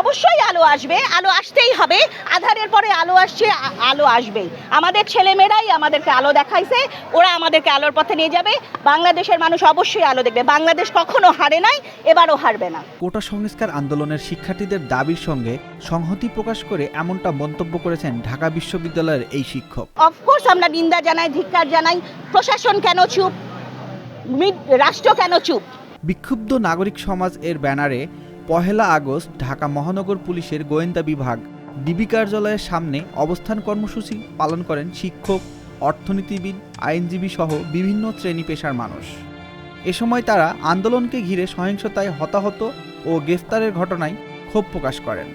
অবশ্যই আলো আসবে আলো আসতেই হবে। আধারের পরে আলো আসছে আলো আসবেই। আমাদের ছেলেমেয়েরাই আমাদেরকে আলো দেখাইছে ওরা আমাদেরকে আলোর পথে নিয়ে যাবে। বাংলাদেশের মানুষ অবশ্যই আলো দেখবে। বাংলাদেশ কখনো হারে নাই এবারও হারবে না। কোটা সংস্কার আন্দোলনের শিক্ষার্থীদের দাবির সঙ্গে সংহতি প্রকাশ করে এমনটা মন্তব্য করেছেন ঢাকা বিশ্ববিদ্যালয়ের এই শিক্ষক। অফকোর্স আমরা নিন্দা জানাই ধিক্কার জানাই। প্রশাসন কেন চুপ? রাষ্ট্র কেন চুপ? বিক্ষুব্ধ নাগরিক সমাজ এর ব্যানারে পহেলা আগস্ট ঢাকা মহানগর পুলিশের গোয়েন্দা বিভাগ। ডিবি কার্যালয়ের সামনে অবস্থান কর্মসূচি পালন করেন শিক্ষক, অর্থনীতিবিদ, আইনজীবী সহ বিভিন্ন শ্রেণি পেশার মানুষ। এ সময় তারা আন্দোলনকে ঘিরে সহিংসতায় হতাহত ও গ্রেফতারের ঘটনায় ক্ষোভ প্রকাশ করেন।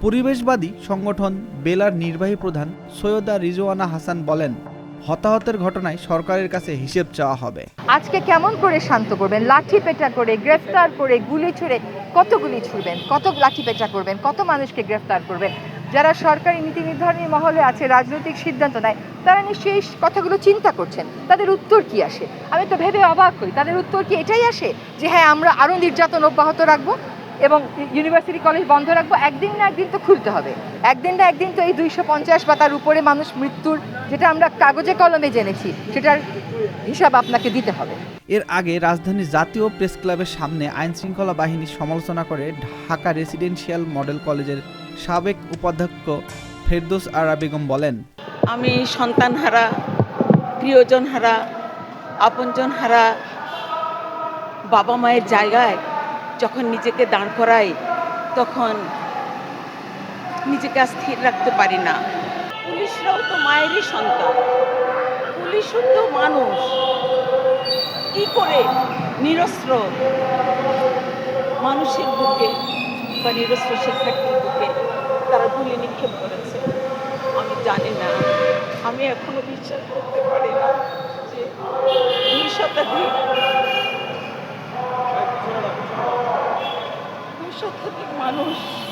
পরিবেশবাদী সংগঠন বেলার নির্বাহী প্রধান সৈয়দা রিজওয়ানা হাসান বলেন হতাহতের ঘটনায় সরকারের কাছে হিসেব চাওয়া হবে। আজকে কেমন করে শান্ত করবেন? লাঠি পেটা করে, গ্রেফতার করে, গুলি ছুড়ে কত গুলি ছুড়বেন? কত লাঠি পেটা করবেন? কত মানুষকে গ্রেফতার করবেন? যারা সরকারি নীতি নির্ধারণী মহলে আছে, রাজনৈতিক সিদ্ধান্ত নেয়, তারা নিশ্চয়ই কথাগুলো চিন্তা করছেন। তাদের উত্তর কি আসে? আমি তো ভেবে অবাক হই। তাদের উত্তর কি এটাই আসে? যে হ্যাঁ আমরা আরও নির্যাতন অব্যাহত রাখব এবং ইউনিভার্সিটি কলেজ বন্ধ রাখব একদিন না একদিন তো খুলতে হবে। একদিন না একদিন তো এই দুইশো পঞ্চাশ বা তার উপরে মানুষ মৃত্যুর যেটা আমরা কাগজে কলমে জেনেছি সেটার হিসাব আপনাকে দিতে হবে। এর আগে রাজধানীর জাতীয় প্রেস ক্লাবের সামনে আইন শৃঙ্খলা বাহিনীর সমালোচনা করে ঢাকা রেসিডেন্সিয়াল মডেল কলেজের সাবেক উপাধ্যক্ষ ফেরদোস আরা বেগম বলেন আমি সন্তান হারা প্রিয়জন হারা আপনজন হারা বাবা মায়ের জায়গায় যখন নিজেকে দাঁড় করাই, তখন নিজেকে স্থির রাখতে পারি না। পুলিশরাও তো মায়েরই সন্তান। পুলিশও তো মানুষ। কি করে নিরস্ত্র মানুষের বুকে বা নিরস্ত্র শিক্ষার্থীর বুকে তারা গুলি নিক্ষেপ করেছে? আমি জানি না। আমি এখনও বিশ্বাস করতে পারি না যে দুই শতাধিক মানুষ।